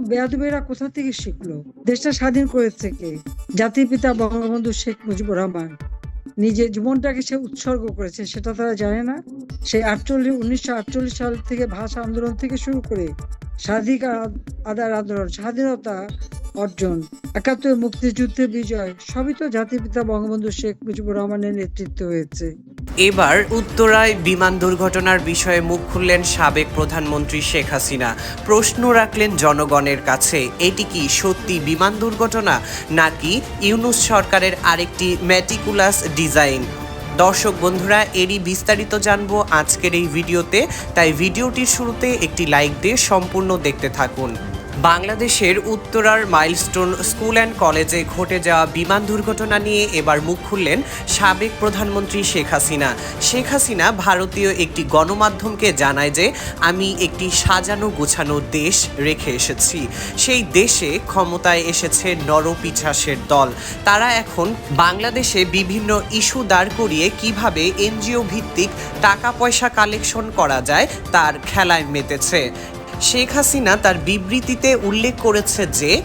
বেয়াদবেরা কোথা থেকে শিখলো? দেশটা স্বাধীন করেছে কে? জাতির পিতা বঙ্গবন্ধু শেখ মুজিবুর রহমান। নিজের জীবনটাকে সে উৎসর্গ করেছে, সেটা তারা জানে না। সেই আটচল্লিশ, উনিশশো আটচল্লিশ সাল থেকে ভাষা আন্দোলন থেকে শুরু করে স্বাধিকার আদার আন্দোলন, স্বাধীনতা অর্জন, একাত্তর মুক্তিযুদ্ধের বিজয়, সবই তো জাতির পিতা বঙ্গবন্ধু শেখ মুজিবুর রহমানের নেতৃত্বে হয়েছে। এবার উত্তরায় বিমান দুর্ঘটনার বিষয়ে মুখ খুললেন সাবেক প্রধানমন্ত্রী শেখ হাসিনা। প্রশ্ন রাখলেন জনগণের কাছে, এটি কি সত্যি বিমান দুর্ঘটনা নাকি ইউনুস সরকারের আরেকটি ম্যাটিকুলাস ডিজাইন দর্শক বন্ধুরা, এরই বিস্তারিত জানব আজকের এই ভিডিওতে। তাই ভিডিওটির শুরুতে একটি লাইক দিয়ে সম্পূর্ণ দেখতে থাকুন। বাংলাদেশের উত্তরার মাইলস্টোন স্কুল অ্যান্ড কলেজে ঘটে যাওয়া বিমান দুর্ঘটনা নিয়ে এবার মুখ খুললেন সাবেক প্রধানমন্ত্রী শেখ হাসিনা। শেখ হাসিনা ভারতীয় একটি গণমাধ্যমকে জানায় যে, আমি একটি সাজানো গোছানো দেশ রেখে এসেছি। সেই দেশে ক্ষমতায় এসেছে নরপিছাসের দল। তারা এখন বাংলাদেশে বিভিন্ন ইস্যু দাঁড় করিয়ে কীভাবে এনজিও ভিত্তিক টাকা পয়সা কালেকশন করা যায় তার খেলায় মেতেছে। শেখ হাসিনা তার বিবৃতিতে উল্লেখ করেছে যে,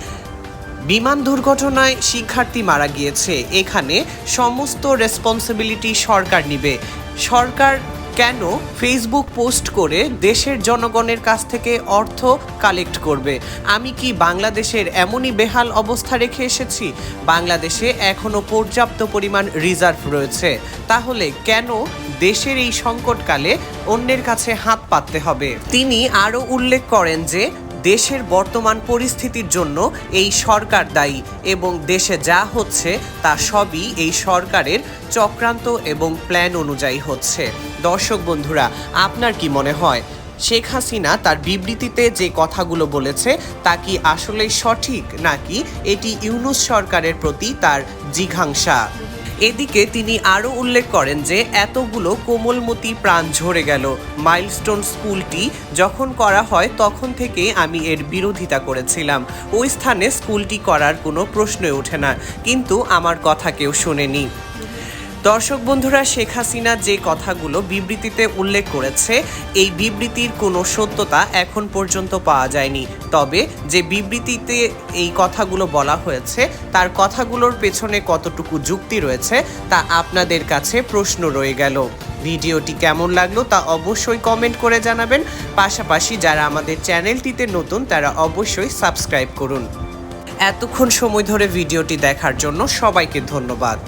বিমান দুর্ঘটনায় শিক্ষার্থী মারা গিয়েছে। এখানে সমস্ত রেসপন্সিবিলিটি সরকার নিবে। সরকার কেন ফেসবুক পোস্ট করে দেশের জনগণের কাছ থেকে অর্থ কালেক্ট করবে? আমি কি বাংলাদেশের এমনই বেহাল অবস্থা রেখে এসেছি? বাংলাদেশে এখনও পর্যাপ্ত পরিমাণ রিজার্ভ রয়েছে। তাহলে কেন দেশের এই সংকটকালে অন্যের কাছে হাত পাততে হবে। তিনি আরও উল্লেখ করেন যে, দেশের বর্তমান পরিস্থিতির জন্য এই সরকার দায়ী এবং দেশে যা হচ্ছে তা সবই এই সরকারের চক্রান্ত এবং প্ল্যান অনুযায়ী হচ্ছে। দর্শক বন্ধুরা, আপনার কি মনে হয়, শেখ হাসিনা তার বিবৃতিতে যে কথাগুলো বলেছে, তা কি আসলেই সঠিক, নাকি এটি ইউনুস সরকারের প্রতি তার জিঘাংসা? এদিকে তিনি আরও উল্লেখ করেন যে এতগুলো কোমলমতি প্রাণ ঝরে গেল। মাইলস্টোন স্কুলটি যখন করা হয়, তখন থেকে আমি এর বিরোধিতা করেছিলাম। ওই স্থানে স্কুলটি করার কোনো প্রশ্নই ওঠে না। কিন্তু আমার কথা কেউ শোনেনি। দর্শক বন্ধুরা, শেখ হাসিনা যে কথাগুলো বিবৃতিতে উল্লেখ করেছে, এই বিবৃতির কোনো সত্যতা এখন পর্যন্ত পাওয়া যায়নি। তবে যে বিবৃতিতে এই কথাগুলো বলা হয়েছে, তার কথাগুলোর পেছনে কতটুকু যুক্তি রয়েছে, তা আপনাদের কাছে প্রশ্ন রয়ে গেল। ভিডিওটি কেমন লাগল তা অবশ্যই কমেন্ট করে জানাবেন। পাশাপাশি যারা আমাদের চ্যানেলটিতে নতুন, তারা অবশ্যই সাবস্ক্রাইব করুন। এতক্ষণ সময় ধরে ভিডিওটি দেখার জন্য সবাইকে ধন্যবাদ।